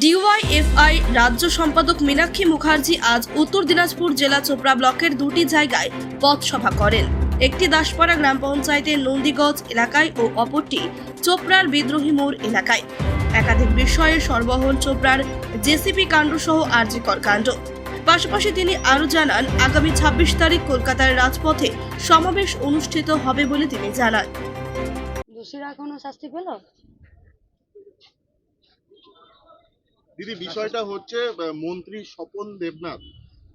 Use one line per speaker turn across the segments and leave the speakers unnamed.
DYFI রাজ্য সম্পাদক মীনাক্ষী মুখার্জি আজ উত্তর দিনাজপুর জেলা চোপড়া ব্লকের দুটি জায়গায় পথসভা করেন। একটি দাসপাড়া গ্রাম পঞ্চায়েতের নন্দীগঞ্জ এলাকায় ও অপরটি চোপড়ার বিদ্রোহী মোড় এলাকায়। একাধিক বিষয়ে সরবহন চোপড়ার জেসিপি কাণ্ড সহ আর্যিকর কাণ্ড। পাশাপাশি তিনি আরও জানান, আগামী ছাব্বিশ তারিখ কলকাতার রাজপথে সমাবেশ অনুষ্ঠিত হবে বলে তিনি জানান।
দোষীরা শাস্তি পেল?
দিদি বিষয়টা হচ্ছে মন্ত্রী স্বপন দেবনাথ।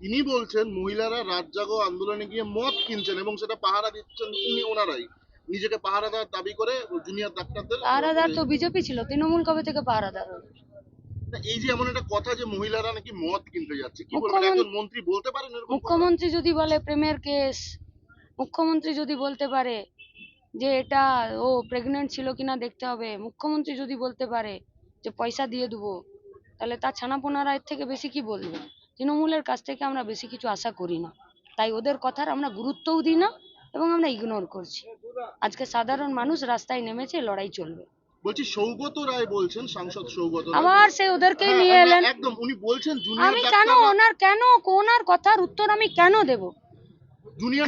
তিনি বলছেন মহিলারা রাত জাগো আন্দোলনে গিয়ে মদ কিনছেন এবং সেটা পাহারা দিচ্ছেন উনি ওনারাই। নিজেকে পাহারা দেওয়ার দাবি করে জুনিয়র ডাক্তারদের
পাহারাদার তো বিজেপি ছিল তৃণমূল কবে থেকে পাহারাদার?
এই যে এমন একটা কথা যে মহিলারা নাকি মদ কিনতে যাচ্ছে কি বলবেন? একজন মন্ত্রী বলতে পারেন
মুখ্যমন্ত্রী যদি বলে প্রেমের কেস মুখ্যমন্ত্রী যদি বলতে পারে যে এটা ও প্রেগনেন্ট ছিল কিনা দেখতে হবে মুখ্যমন্ত্রী যদি বলতে পারে যে পয়সা দিয়ে দেবো তাহলে তার ছানাপোনারা এর থেকে বেশি কি বলবে? তৃণমূলের কাছ থেকে আমরা বেশি কিছু আশা করি না। তাই ওদের কথার আমরা গুরুত্বও দিই না এবং আমরা ইগনোর করছি। আজকে সাধারণ মানুষ রাস্তায় নেমেছে লড়াই চলবে।
বলছি সৌগত রায় বলছেন সাংসদ সৌগত
আবার সে ওদেরকেই নিয়ে
হ্যাঁ,
এলেন।
একদম উনি বলছেন জুনিয়র
আমি কেন ওনার কেন ওনার কথার উত্তর আমি কেন দেব?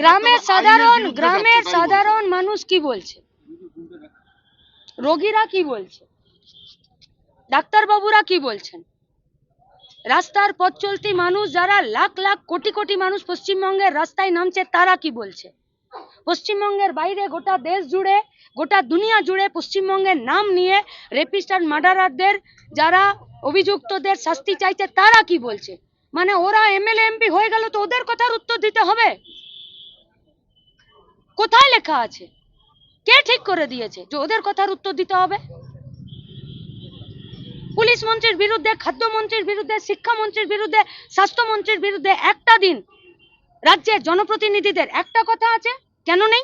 গ্রামের সাধারণ গ্রামের। সাধারণ মানুষ কি বলছে? রোগীরা কি বলছে? ডাক্তারবাবুরা কি বলছেন? রাস্তার পথ চলতি মানুষ যারা লাখ লাখ কোটি কোটি মানুষ পশ্চিমবঙ্গের রাস্তায় নামছে, তারা কি বলছে? পশ্চিমবঙ্গের বাইরে গোটা দেশ জুড়ে, গোটা দুনিয়া জুড়ে পশ্চিমবঙ্গের নাম নিয়ে রেপিস্ট আর মার্ডারারদের যারা অভিযুক্তদের শাস্তি চাইছে, তারা কি বলছে? মানে ওরা এমএলএ, এমপি হয়ে গেল তো ওদের কথার উত্তর দিতে হবে? কোথায় লেখা আছে? কে ঠিক করে দিয়েছে যে ওদের কথার উত্তর দিতে হবে? পুলিশ মন্ত্রীর বিরুদ্ধে খাদ্যমন্ত্রীর বিরুদ্ধে শিক্ষামন্ত্রীর বিরুদ্ধে স্বাস্থ্যমন্ত্রীর বিরুদ্ধে একটা দিন রাজ্যের জনপ্রতিনিধিদের একটা কথা আছে, কেন নেই?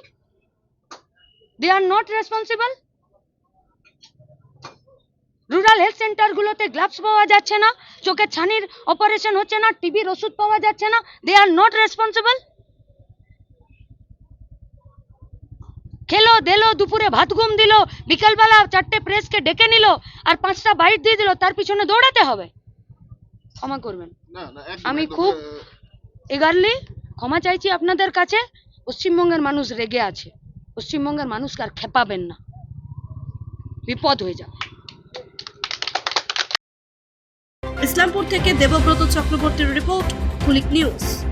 They are not responsible rural health সেন্টারগুলোতে gloves পাওয়া যাচ্ছে না চোখের ছানির অপারেশন হচ্ছে না টিবির ওষুধ পাওয়া যাচ্ছে না দে আর নট রেসপন্সিবল দেলো দুপুরে ভাত ঘুম দিল বিকালবেলা চারটে প্রেসকে ডেকে নিল আর পাঁচটা বাইট দিয়ে দিল তার পিছনে দৌড়াতে হবে। ক্ষমা করবেন।
না না একদম,
আমি খুব- এগারলি ক্ষমা চাইছি আপনাদের কাছে পশ্চিমবঙ্গের মানুষ রেগে আছে। পশ্চিমবঙ্গের মানুষকে আর খেপাবেন না। বিপদ হয়ে যাবে।
ইসলামপুর থেকে দেবব্রত চক্রবর্তীর রিপোর্ট কুলিক নিউজ।